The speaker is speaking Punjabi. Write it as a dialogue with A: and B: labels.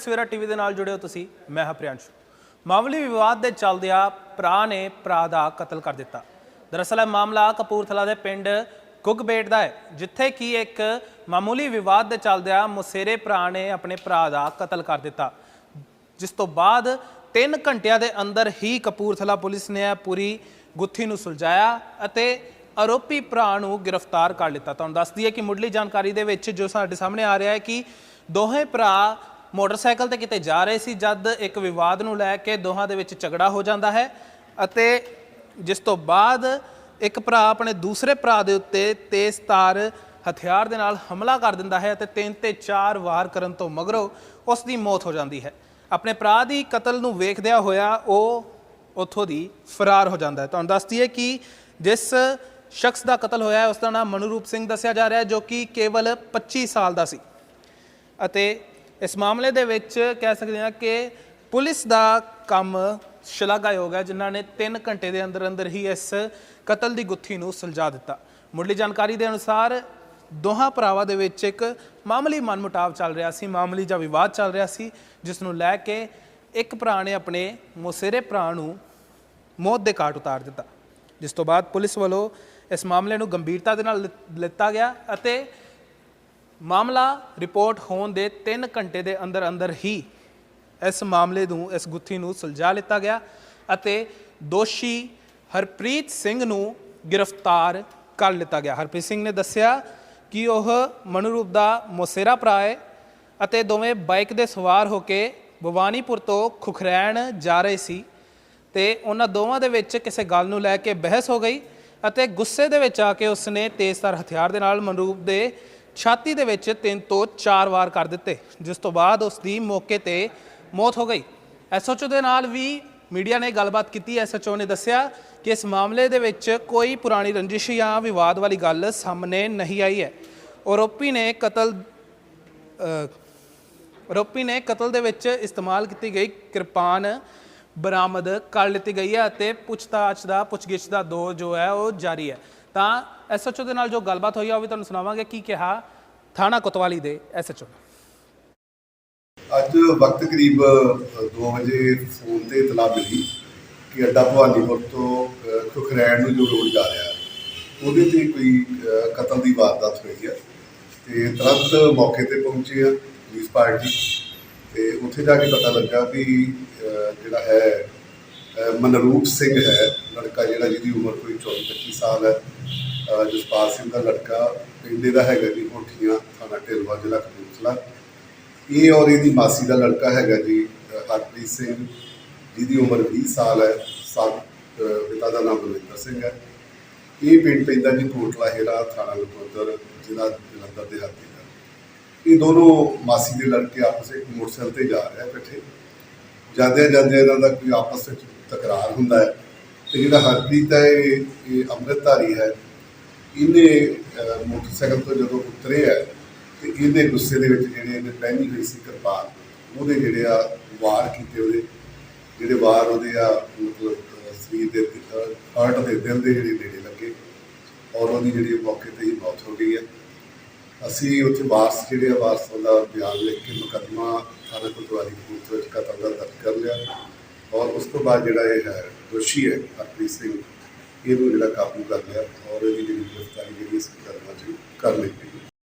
A: ਸਵੇਰਾ ਟੀਵੀ ਦੇ ਨਾਲ ਜੁੜੇ ਹੋ ਤੁਸੀਂ, ਮੈਂ ਹਾਂ ਪ੍ਰਿਆੰਸ਼ੂ। ਮਾਮੂਲੀ ਵਿਵਾਦ ਦੇ ਚੱਲਦਿਆਂ ਭਰਾ ਨੇ ਭਰਾ ਦਾ ਕਤਲ ਕਰ ਦਿੱਤਾ। ਦਰਅਸਲ ਇਹ ਮਾਮਲਾ ਕਪੂਰਥਲਾ ਦੇ ਪਿੰਡ ਗੁੱਗਬੇਟ ਦਾ ਹੈ, ਜਿੱਥੇ ਕਿ ਇੱਕ ਮਾਮੂਲੀ ਵਿਵਾਦ ਦੇ ਚੱਲਦਿਆਂ ਮੁਸੇਰੇ ਭਰਾ ਨੇ ਆਪਣੇ ਭਰਾ ਦਾ ਕਤਲ ਕਰ ਦਿੱਤਾ। ਜਿਸ ਤੋਂ ਬਾਅਦ 3 ਘੰਟਿਆਂ ਦੇ ਅੰਦਰ ਹੀ ਕਪੂਰਥਲਾ ਪੁਲਿਸ ਨੇ ਇਹ ਪੂਰੀ ਗੁੱਥੀ ਨੂੰ ਸੁਲਝਾਇਆ ਅਤੇ ਆਰੋਪੀ ਭਰਾ ਨੂੰ ਗ੍ਰਿਫਤਾਰ ਕਰ ਲਿੱਤਾ। ਤੁਹਾਨੂੰ ਦੱਸਦੀ ਹੈ ਕਿ ਮੁੱਢਲੀ ਜਾਣਕਾਰੀ ਦੇ ਵਿੱਚ ਜੋ ਸਾਡੇ ਸਾਹਮਣੇ ਆ ਰਿਹਾ ਹੈ ਕਿ ਦੋਹੇ ਭਰਾ ਮੋਟਰਸਾਈਕਲ ਤੇ ਕਿਤੇ ਜਾ ਰਹੇ ਸੀ, ਜਦ ਇੱਕ ਵਿਵਾਦ ਨੂੰ ਲੈ ਕੇ ਦੋਹਾਂ ਦੇ ਵਿੱਚ ਝਗੜਾ ਹੋ ਜਾਂਦਾ ਹੈ ਅਤੇ ਜਿਸ ਤੋਂ ਬਾਅਦ ਇੱਕ ਭਰਾ ਆਪਣੇ ਦੂਸਰੇ ਭਰਾ ਦੇ ਉੱਤੇ ਤੇਜ਼ ਤਾਰ ਹਥਿਆਰ ਦੇ ਨਾਲ ਹਮਲਾ ਕਰ ਦਿੰਦਾ ਹੈ ਅਤੇ ਤਿੰਨ ਤੇ ਚਾਰ ਵਾਰ ਕਰਨ ਤੋਂ ਮਗਰੋਂ ਉਸ ਦੀ ਮੌਤ ਹੋ ਜਾਂਦੀ ਹੈ। ਆਪਣੇ ਭਰਾ ਦੀ ਕਤਲ ਨੂੰ ਵੇਖਦਿਆਂ ਹੋਇਆ ਉਹ ਉੱਥੋਂ ਦੀ ਫਰਾਰ ਹੋ ਜਾਂਦਾ ਹੈ। ਤੁਹਾਨੂੰ ਦੱਸ ਦਈਏ ਕਿ ਜਿਸ ਸ਼ਖਸ ਦਾ ਕਤਲ ਹੋਇਆ ਹੈ, ਉਸ ਦਾ ਨਾਮ ਮਨੂਰੂਪ ਸਿੰਘ ਦੱਸਿਆ ਜਾ ਰਿਹਾ ਹੈ, ਜੋ ਕਿ ਕੇਵਲ 25 ਸਾਲ ਦਾ ਸੀ ਅਤੇ ਇਸ ਮਾਮਲੇ ਦੇ ਵਿੱਚ ਕਹਿ ਸਕਦੇ ਹਾਂ ਕਿ ਪੁਲਿਸ ਦਾ ਕੰਮ ਸ਼ਲਾਘਾਯੋਗ ਹੈ, ਜਿਨ੍ਹਾਂ ਨੇ 3 ਘੰਟੇ ਦੇ ਅੰਦਰ ਅੰਦਰ ਹੀ ਇਸ ਕਤਲ ਦੀ ਗੁੱਥੀ ਨੂੰ ਸੁਲਝਾ ਦਿੱਤਾ। ਮੁੱਢਲੀ ਜਾਣਕਾਰੀ ਦੇ ਅਨੁਸਾਰ ਦੋਹਾਂ ਭਰਾਵਾਂ ਦੇ ਵਿੱਚ ਇੱਕ ਮਾਮੂਲੀ ਮਨਮੁਟਾਵ ਚੱਲ ਰਿਹਾ ਸੀ, ਮਾਮਲੀ ਜਾਂ ਵਿਵਾਦ ਚੱਲ ਰਿਹਾ ਸੀ, ਜਿਸ ਨੂੰ ਲੈ ਕੇ ਇੱਕ ਭਰਾ ਨੇ ਆਪਣੇ ਮੋਸੇਰੇ ਭਰਾ ਨੂੰ ਮੌਤ ਦੇ ਘਾਟ ਉਤਾਰ ਦਿੱਤਾ। ਜਿਸ ਤੋਂ ਬਾਅਦ ਪੁਲਿਸ ਵੱਲੋਂ ਇਸ ਮਾਮਲੇ ਨੂੰ ਗੰਭੀਰਤਾ ਦੇ ਨਾਲ ਲਿੱਤਾ ਗਿਆ ਅਤੇ ਮਾਮਲਾ ਰਿਪੋਰਟ ਹੋਣ ਦੇ 3 ਘੰਟੇ ਦੇ ਅੰਦਰ ਅੰਦਰ ਹੀ ਇਸ ਮਾਮਲੇ ਨੂੰ, ਇਸ ਗੁੱਥੀ ਨੂੰ ਸੁਲਝਾ ਲਿੱਤਾ ਗਿਆ ਅਤੇ ਦੋਸ਼ੀ ਹਰਪ੍ਰੀਤ ਸਿੰਘ ਨੂੰ ਗ੍ਰਿਫਤਾਰ ਕਰ ਲਿੱਤਾ ਗਿਆ। ਹਰਪ੍ਰੀਤ ਸਿੰਘ ਨੇ ਦੱਸਿਆ ਕਿ ਉਹ ਮਨੂਰੂਪ ਦਾ ਮੋਸੇਰਾ ਭਰਾ ਹੈ ਅਤੇ ਦੋਵੇਂ ਬਾਈਕ ਦੇ ਸਵਾਰ ਹੋ ਕੇ ਭਵਾਨੀਪੁਰ ਤੋਂ ਖੁਖਰੈਣ ਜਾ ਰਹੇ ਸੀ ਤੇ ਉਹਨਾਂ ਦੋਵਾਂ ਦੇ ਵਿੱਚ ਕਿਸੇ ਗੱਲ ਨੂੰ ਲੈ ਕੇ ਬਹਿਸ ਹੋ ਗਈ ਅਤੇ ਗੁੱਸੇ ਦੇ ਵਿੱਚ ਆ ਕੇ ਉਸਨੇ ਤੇਜ਼ਧਾਰ ਹਥਿਆਰ ਦੇ ਨਾਲ ਮਨਰੂਪ ਦੇ ਛਾਤੀ ਦੇ ਵਿੱਚ ਤਿੰਨ ਤੋਂ ਚਾਰ ਵਾਰ ਕਰ ਦਿੱਤੇ, ਜਿਸ ਤੋਂ ਬਾਅਦ ਉਸ ਦੀ ਮੌਕੇ ਤੇ ਮੌਤ ਹੋ ਗਈ। ਐਸਐਚਓ ਦੇ ਨਾਲ ਵੀ ਮੀਡੀਆ ਨੇ ਗੱਲਬਾਤ ਕੀਤੀ। ਐਸਐਚਓ ਨੇ ਦੱਸਿਆ ਕਿ ਇਸ ਮਾਮਲੇ ਦੇ ਵਿੱਚ ਕੋਈ ਪੁਰਾਣੀ ਰੰਜਿਸ਼ ਜਾਂ ਵਿਵਾਦ ਵਾਲੀ ਗੱਲ ਸਾਹਮਣੇ ਨਹੀਂ ਆਈ ਹੈ। ਆਰੋਪੀ ਨੇ ਕਤਲ ਆਰੋਪੀ ਨੇ ਕਤਲ ਦੇ ਵਿੱਚ ਇਸਤੇਮਾਲ ਕੀਤੀ ਗਈ ਕਿਰਪਾਨ ਬਰਾਮਦ ਕਰ ਲਿੱਤੀ ਗਈ ਹੈ ਅਤੇ ਪੁੱਛਤਾਛ ਦਾ, ਪੁੱਛਗਿੱਛ ਦਾ ਦੌਰ ਜੋ ਹੈ ਉਹ ਜਾਰੀ ਹੈ। ਤਾਂ ਐਸਐਚਓ ਦੇ ਨਾਲ ਜੋ ਗੱਲਬਾਤ ਹੋਈ ਆ, ਉਹ ਵੀ ਤੁਹਾਨੂੰ ਸੁਣਾਵਾਂਗੇ, ਕੀ ਕਿਹਾ ਥਾਣਾ ਕੋਤਵਾਲੀ ਦੇ ਐਸਐਚਓ
B: ਅੱਜ ਵਕਤ ਕਰੀਬ 2 ਵਜੇ ਫੋਨ ਤੇ ਇਤਲਾਹ ਮਿਲੀ ਕਿ ਅੱਡਾ ਭਵਾਨੀਪੁਰ ਤੋਂ ਖੁਖਰੈਣ ਨੂੰ ਜੋ ਰੋਡ ਜਾ ਰਿਹਾ ਉਹਦੇ ਤੇ ਕੋਈ ਕਤਲ ਦੀ ਵਾਰਦਾਤ ਹੋਈ ਹੈ ਤੇ ਤੁਰੰਤ ਮੌਕੇ ਤੇ ਪਹੁੰਚੇ ਆ ਪੁਲਿਸ ਪਾਰਟੀ। ਤੇ ਉੱਥੇ ਜਾ ਕੇ ਪਤਾ ਲੱਗਾ ਵੀ ਜਿਹੜਾ ਹੈ ਮਨਰੂਪ ਸਿੰਘ ਹੈ, ਲੜਕਾ ਜਿਹੜਾ ਜਿਹਦੀ ਉਮਰ ਕੋਈ 24 25 ਸਾਲ ਹੈ। ਜਸਪਾਲ ਸਿੰਘ ਦਾ ਲੜਕਾ ਪਿੰਡੇ ਦਾ ਹੈਗਾ ਜੀ, ਹੋਠੀਆਂ, ਥਾਣਾ ਢਿਲਵਾ, ਜ਼ਿਲ੍ਹਾ ਕਪੂਰਥਲਾ। ਇਹ ਔਰ ਇਹਦੀ ਮਾਸੀ ਦਾ ਲੜਕਾ ਹੈਗਾ ਜੀ ਹਰਪ੍ਰੀਤ ਸਿੰਘ, ਜਿਹਦੀ ਉਮਰ 20 ਸਾਲ ਹੈ। ਸਭ ਪਿਤਾ ਦਾ ਨਾਮ ਬਲਵਿੰਦਰ ਸਿੰਘ ਹੈ। ਇਹ ਪਿੰਡ ਪੈਂਦਾ ਜੀ ਕੋਟਲਾ ਹੇਰਾ, ਥਾਣਾ ਲਖੋਦਰ, ਜ਼ਿਲ੍ਹਾ ਜਲੰਧਰ ਦੇ ਹੱਥੀ ਦਾ। ਇਹ ਦੋਨੋਂ ਮਾਸੀ ਦੇ ਲੜਕੇ ਆਪਸ ਵਿੱਚ ਮੋਟਰਸਾਈਕਲ ਤੇ ਜਾ ਰਹੇ ਇਕੱਠੇ। ਜਾਂਦੇ ਜਾਂਦੇ ਇਹਨਾਂ ਦਾ ਕੋਈ ਆਪਸ ਵਿੱਚ ਤਕਰਾਰ ਹੁੰਦਾ ਹੈ। ਤੇ ਜਿਹੜਾ ਹਰਪ੍ਰੀਤ ਹੈ, ਇਹ ਅੰਮ੍ਰਿਤਧਾਰੀ ਹੈ। ਇਹਨੇ ਮੋਟਰਸਾਈਕਲ ਤੋਂ ਜਦੋਂ ਉਤਰੇ ਹੈ, ਤੇ ਇਹਦੇ ਗੁੱਸੇ ਦੇ ਵਿੱਚ ਜਿਹੜੇ ਇਹਨੇ ਪਹਿਨੀ ਹੋਈ ਸੀ ਕਿਰਪਾਨ, ਉਹਦੇ ਜਿਹੜੇ ਆ ਵਾਰ ਕੀਤੇ ਉਹਦੇ। ਜਿਹੜੇ ਵਾਰ ਉਹਦੇ ਆ, ਮਤਲਬ ਸਰੀਰ ਦੇ ਹਾਰਟ ਦੇ ਦਿਲ ਦੇ ਜਿਹੜੇ ਨੇੜੇ ਲੱਗੇ। ਔਰ ਉਹਦੀ ਜਿਹੜੀ ਮੌਕੇ ਤੇ ਹੀ ਮੌਤ ਹੋ ਗਈ ਹੈ। ਅਸੀਂ ਉੱਥੇ ਵਾਰਸ, ਜਿਹੜੇ ਆ ਵਾਰਸਾਂ ਦਾ ਬਿਆਨ ਲਿਖ ਕੇ ਮੁਕੱਦਮਾ ਥਾਣਾ ਕੋਤਵਾਲੀ ਕੋਰਟ ਵਿੱਚ ਕਤਲ ਦਾ ਦਰਜ ਕਰ ਲਿਆ। ਔਰ ਉਸ ਤੋਂ ਬਾਅਦ ਜਿਹੜਾ ਇਹ ਹੈ, ਦੋਸ਼ੀ ਹੈ, ਹਰਪ੍ਰੀਤ ਸਿੰਘ, ਇਹਨੂੰ ਜਿਹੜਾ ਕਾਬੂ ਕਰ ਲਿਆ ਔਰ ਇਹਦੀ ਜਿਹੜੀ ਗ੍ਰਿਫਤਾਰੀ ਜਿਹੜੀ ਇਸ ਮੁਕੱਦਮਾ 'ਚ ਕਰ ਲਈ ਗਈ